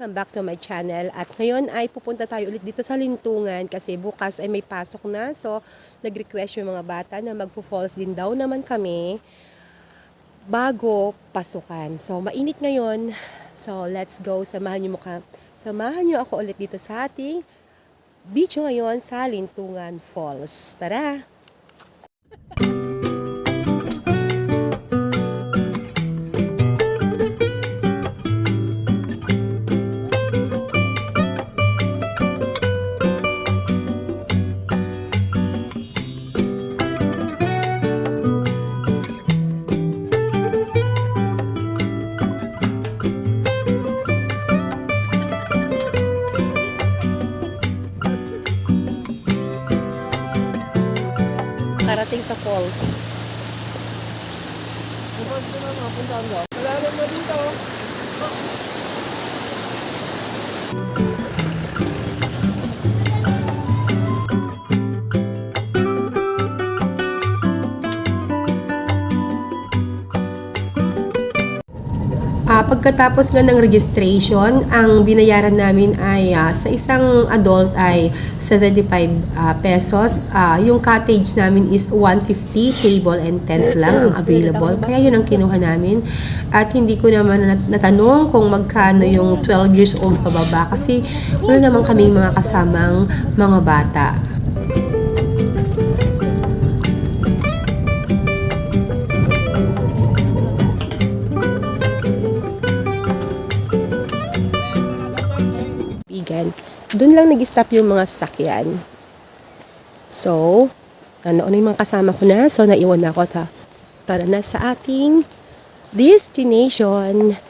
Welcome back to my channel. At ngayon ay pupunta tayo ulit dito sa Lintungan kasi bukas ay may pasok na. So, nag-request yung mga bata na magpo-falls din daw naman kami bago pasukan. So, mainit ngayon. So, let's go. Samahan niyo mukha. Samahan niyo ako ulit dito sa ating beach ngayon sa Lintungan Falls. Tara! Karating sa falls. Wala naman dito. Ah, pagkatapos nga ng registration, ang binayaran namin ay ah, sa isang adult ay 75 ah, pesos. Ah, yung cottage namin is 150, table and tent lang ang available. Kaya yun ang kinuha namin. At hindi ko naman nat- natanong kung magkano yung 12 years old pababa kasi wala naman kaming mga kasamang mga bata. Doon lang nag-stop yung mga sasakyan. So, ano na yung mga kasama ko na. So, naiwan na ako. Tapos, tara na sa ating destination.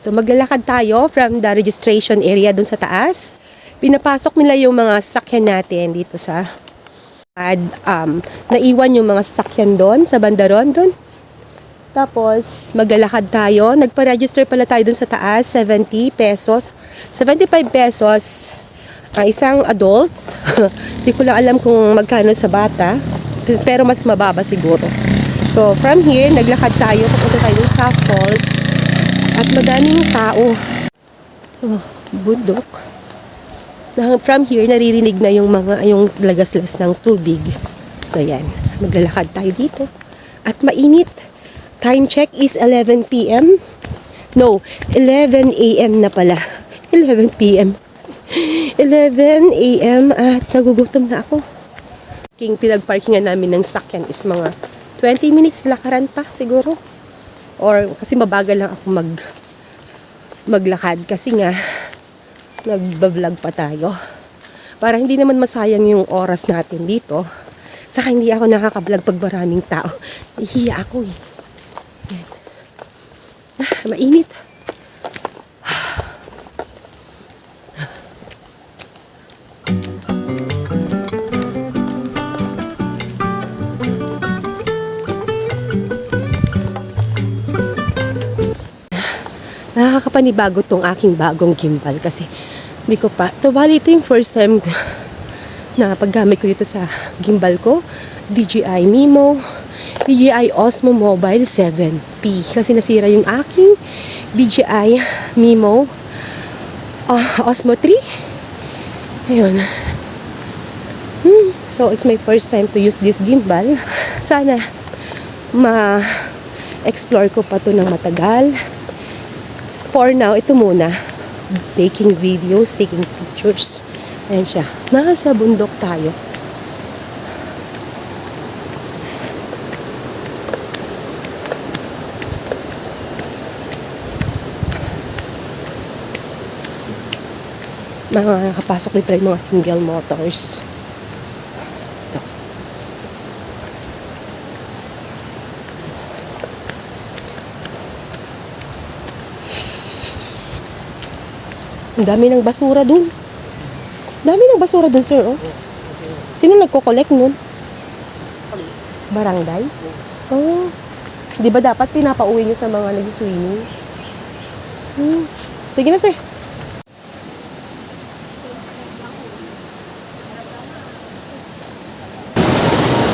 So, maglalakad tayo from the registration area doon sa taas. Pinapasok nila yung mga sasakyan natin dito sa at um, naiwan yung mga sasakyan doon sa bandaron doon. Tapos, maglalakad tayo. Nagpa-register pala tayo dun sa taas, 70 pesos. 75 pesos ang isang adult. Hindi ko lang alam kung magkano sa bata. Pero mas mababa siguro. So, from here, naglakad tayo. Papunta tayo sa falls. At madaming tao. Oh, bundok. From here, naririnig na yung mga yung lagaslas ng tubig. So, yan. Maglalakad tayo dito. At mainit. Time check is 11 p.m. No, 11 a.m. na pala. 11 p.m. 11 a.m. at nagugutom na ako. King pinagparkingan namin ng sakyan is mga 20 minutes lakaran pa siguro. Or kasi mabagal lang ako mag maglakad kasi nga nagba-vlog pa tayo. Para hindi naman masayang yung oras natin dito. Saka hindi ako nakaka-vlog pag maraming tao. Nahihiya ako eh. Yan. Ah, mainit. Nakakapanibago tong aking bagong gimbal kasi hindi ko pa, ito bali ito yung first time na paggamit ko dito sa gimbal ko. DJI Mimo DJI Osmo Mobile 7P kasi nasira yung aking DJI Mimo ah, Osmo 3 ayun. Hmm, so it's my first time to use this gimbal. Sana ma explore ko pa to ng matagal for now ito muna taking videos, taking pictures. Ayan siya. Nasa bundok tayo. Mga kapasok pala yung mga single motors. Ang dami ng basura dun. Dami ng basura dun, sir, oh. Sino nagko-collect nun? Barangay? Oh. Di ba dapat pinapauwi nyo sa mga nag-swimming? Hmm. Sige na, sir.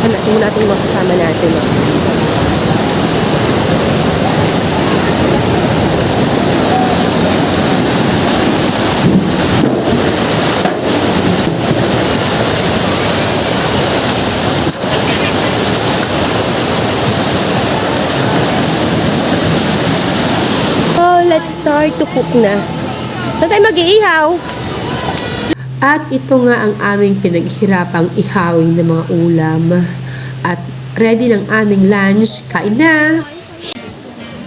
Hanapin natin yung mga kasama natin. Oh. ready to cook na. Saan tayo mag-iihaw? At ito nga ang aming pinaghirapang ihawing ng mga ulam. At ready ng aming lunch. Kain na!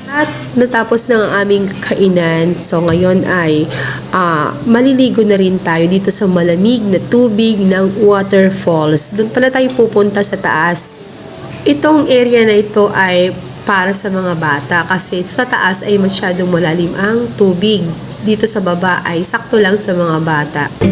At natapos na ang aming kainan. So ngayon ay ah, maliligo na rin tayo dito sa malamig na tubig ng waterfalls. Doon pala tayo pupunta sa taas. Itong area na ito ay para sa mga bata kasi sa taas ay masyadong malalim ang tubig. Dito sa baba ay sakto lang sa mga bata.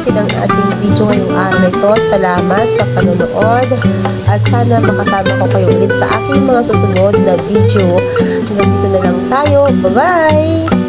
Natin tatapusin ang ating video ngayong araw ito. Salamat sa panonood at sana makasama ko kayo ulit sa aking mga susunod na video. Hanggang dito na lang tayo. Bye-bye!